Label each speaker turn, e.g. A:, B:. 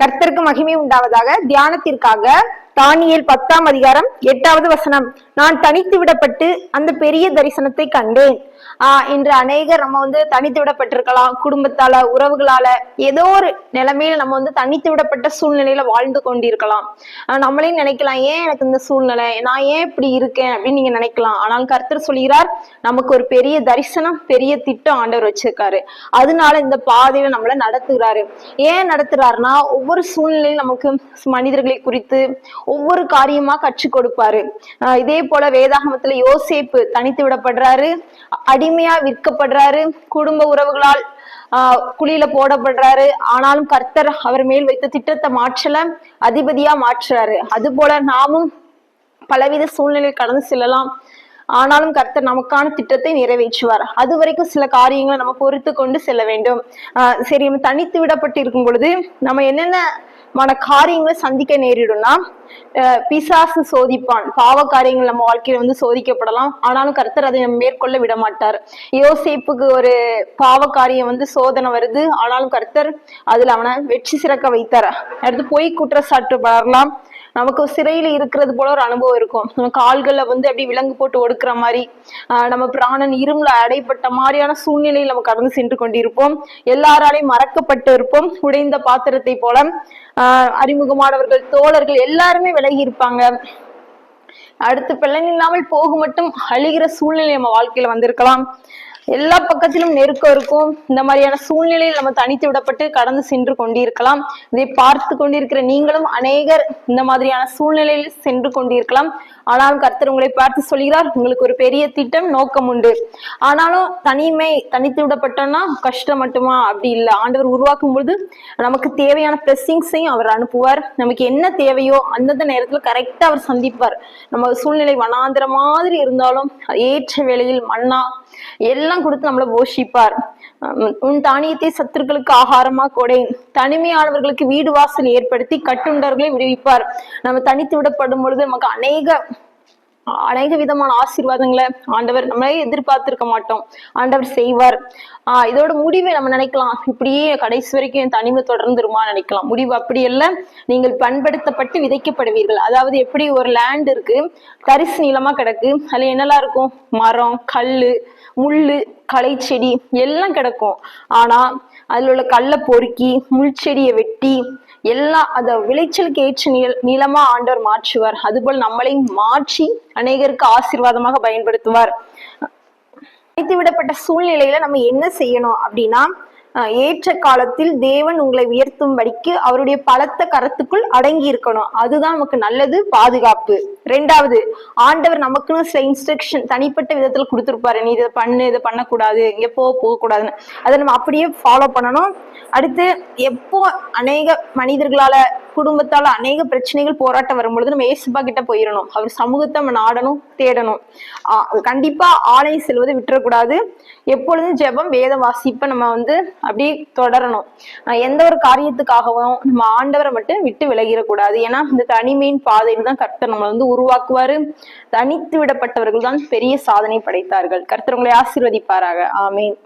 A: கர்த்தருக்கு மகிமை உண்டாவதாக தியானத்திற்காக தானியல் பத்தாம் அதிகாரம் எட்டாவது வசனம். நான் தனித்து விடப்பட்டு அந்த பெரிய தரிசனத்தை கண்டேன். ஆஹ் இன்று அநேகர் நம்ம வந்து தனித்து விடப்பட்டிருக்கலாம். குடும்பத்தால உறவுகளால ஏதோ ஒரு நிலைமையில நம்ம வந்து தனித்து விடப்பட்ட சூழ்நிலையில வாழ்ந்து கொண்டிருக்கலாம். ஆஹ் நம்மளே நினைக்கலாம் ஏன் எனக்கு இந்த சூழ்நிலை? நான் ஏன் இப்படி இருக்கேன்? அப்படின்னு நீங்க நினைக்கலாம். ஆனால் கர்த்தர் சொல்கிறார் நமக்கு ஒரு பெரிய தரிசனம் பெரிய திட்டம் ஆண்டவர் வச்சிருக்காரு. அதனால இந்த பாதையில நம்மள நடத்துகிறாரு ஏன் நடத்துறாருன்னா ஒவ்வொரு சூழ்நிலையும் நமக்கு மனிதர்களை குறித்து ஒவ்வொரு காரியமா கற்றுக் கொடுப்பாரு. ஆஹ் இதே போல வேதாகமத்துல யோசேப்பு தனித்து விடப்படுறாரு அடிமையா விற்கப்படுறாரு குடும்ப உறவுகளால் ஆஹ் குழியில போடப்படுறாரு. ஆனாலும் கர்த்தர் அவர் மேல் வைத்த திட்டத்தை மாற்றல அதிபதியா மாற்றுறாரு. அது போல நாமும் பலவித சூழ்நிலை கடந்து செல்லலாம். ஆனாலும் கர்த்தர் நமக்கான திட்டத்தை நிறைவேற்றுவார். அது வரைக்கும் சில காரியங்களை நம்ம பொறுத்து கொண்டு செல்ல வேண்டும். ஆஹ் சரி நம்ம தனித்து விடப்பட்டிருக்கும் பொழுது நம்ம என்னென்ன மன காரியங்களை சந்திக்க நேரிடும்னா பிசாசு சோதிப்பான். பாவ காரியங்கள் நம்ம வாழ்க்கையில வந்து சோதிக்கப்படலாம். ஆனாலும் கர்த்தர் அதை மேற்கொள்ள விட மாட்டார் யோசிப்புக்கு ஒரு பாவ காரியம் வந்து சோதனை வருது. ஆனாலும் கர்த்தர் அதுல அவனை வெற்றி சிறக்க வைத்தார். அடுத்து பொய் குற்றச்சாட்டு வளரலாம் நமக்கு சிறையில இருக்கிறது போல ஒரு அனுபவம் இருக்கும். நம்ம கால்கள்ல வந்து அப்படியே விலங்கு போட்டு ஒடுக்குற மாதிரி ஆஹ் நம்ம பிராணன் இரும்புல அடைப்பட்ட மாதிரியான சூழ்நிலையில் நம்ம கடந்து சென்று கொண்டிருப்போம். எல்லாராலையும் மறக்கப்பட்டு இருப்போம். உடைந்த பாத்திரத்தை போல ஆஹ் அறிமுகமானவர்கள் தோழர்கள் எல்லாரும் விலகி இருப்பாங்க. அடுத்து பிள்ளைங்க இல்லாமல் போக மட்டும் அழிகிற சூழ்நிலை நம்ம வாழ்க்கையில வந்திருக்கலாம். எல்லா பக்கத்திலும் நெருக்கம் இருக்கும். இந்த மாதிரியான சூழ்நிலையில் நம்ம தனித்து விடப்பட்டு கடந்து சென்று கொண்டிருக்கலாம். இதை பார்த்து கொண்டிருக்கிற நீங்களும் அநேகர் இந்த மாதிரியான சூழ்நிலையில் சென்று கொண்டிருக்கலாம். ஆனாலும் கர்த்தர் உங்களை பார்த்து சொல்கிறார் உங்களுக்கு ஒரு பெரிய திட்டம் நோக்கம் உண்டு. ஆனாலும் தனிமை தனித்து விடப்பட்டோம்னா கஷ்டம் மட்டுமா? அப்படி இல்லை. ஆண்டவர் உருவாக்கும் பொழுது நமக்கு தேவையான பிளஸ்ஸிங்ஸையும் அவர் அனுப்புவார். நமக்கு என்ன தேவையோ அந்தந்த நேரத்துல கரெக்டா அவர் சந்திப்பார். நம்ம சூழ்நிலை வனாந்திர மாதிரி இருந்தாலும் ஏற்ற வேளையில் மண்ணா எல்லாம் கொடுத்து நம்மளை போஷிப்பார். உன் தானியத்தை சத்துருக்களுக்கு ஆகாரமா கொடை. தனிமையானவர்களுக்கு வீடு வாசல் ஏற்படுத்தி கட்டுண்டர்களை விடுவிப்பார். நம்ம தனித்து விடப்படும் பொழுது நமக்கு அநேக அநேக விதமான ஆசீர்வாதங்களை ஆண்டவர் நம்மளே எதிர்பார்த்திருக்க மாட்டோம். ஆண்டவர் செய்வார். ஆஹ் இதோட முடிவை நம்ம நினைக்கலாம். இப்படியே கடைசி வரைக்கும் என் தனிமை தொடர்ந்துருமா நினைக்கலாம். முடிவு அப்படி அல்ல. நீங்கள் பண்படுத்தப்பட்டு விதைக்கப்படுவீர்கள். அதாவது எப்படி ஒரு லேண்ட் இருக்கு தரிசு நீளமா கிடக்கு அதுல என்னெல்லாம் இருக்கும்? மரம் கல்லு முள்ளு களை செடி எல்லாம் கிடக்கும். ஆனா அதுல உள்ள கல்லை பொறுக்கி முள் செடியை வெட்டி எல்லாம் அத விளைச்சலுக்கு ஏற்ற நீள நீளமா ஆண்டவர் மாற்றுவார். அதுபோல் நம்மளையும் மாற்றி அநேகருக்கு ஆசீர்வாதமாக பயன்படுத்துவார். அழைத்து விடப்பட்ட சூழ்நிலையில நம்ம என்ன செய்யணும் அப்படின்னா ஏற்ற காலத்தில் தேவன் உங்களை உயர்த்தும்படிக்கு அவருடைய பலத்த கரத்துக்குள் அடங்கி இருக்கணும். அதுதான் நமக்கு நல்லது பாதுகாப்பு. ரெண்டாவது ஆண்டவர் நமக்குன்னு சில இன்ஸ்ட்ரக்ஷன் தனிப்பட்ட விதத்துல கொடுத்துருப்பாரு. நீ இதை பண்ணு இதை பண்ணக்கூடாது இங்க போக போகக்கூடாதுன்னு. அதை நம்ம அப்படியே ஃபாலோ பண்ணணும். அடுத்து எப்போ அநேக மனிதர்களால குடும்பத்தால அநேக பிரச்சனைகள் போராட்டம் வரும்பொழுது நம்ம ஏசுபா கிட்ட போயிடணும் அவர் சமூகத்தை நம்ம நாடணும் தேடணும். கண்டிப்பா ஆலயம் செல்வதை விட்டுறக்கூடாது. எப்பொழுதும் ஜெபம் வேத வாசிப்பை நம்ம வந்து அப்படியே தொடரணும். எந்த ஒரு காரியத்துக்காகவும் நம்ம ஆண்டவரை மட்டும் விட்டு விலகிடக்கூடாது. ஏன்னா இந்த தனிமையின் பாதையில் தான் கர்த்தர் நம்மளை வந்து உருவாக்குவாரு. தனித்து விடப்பட்டவர்கள் தான் பெரிய சாதனை படைத்தார்கள். கர்த்தர் உங்களை ஆசீர்வதிப்பாராக. ஆமீன்.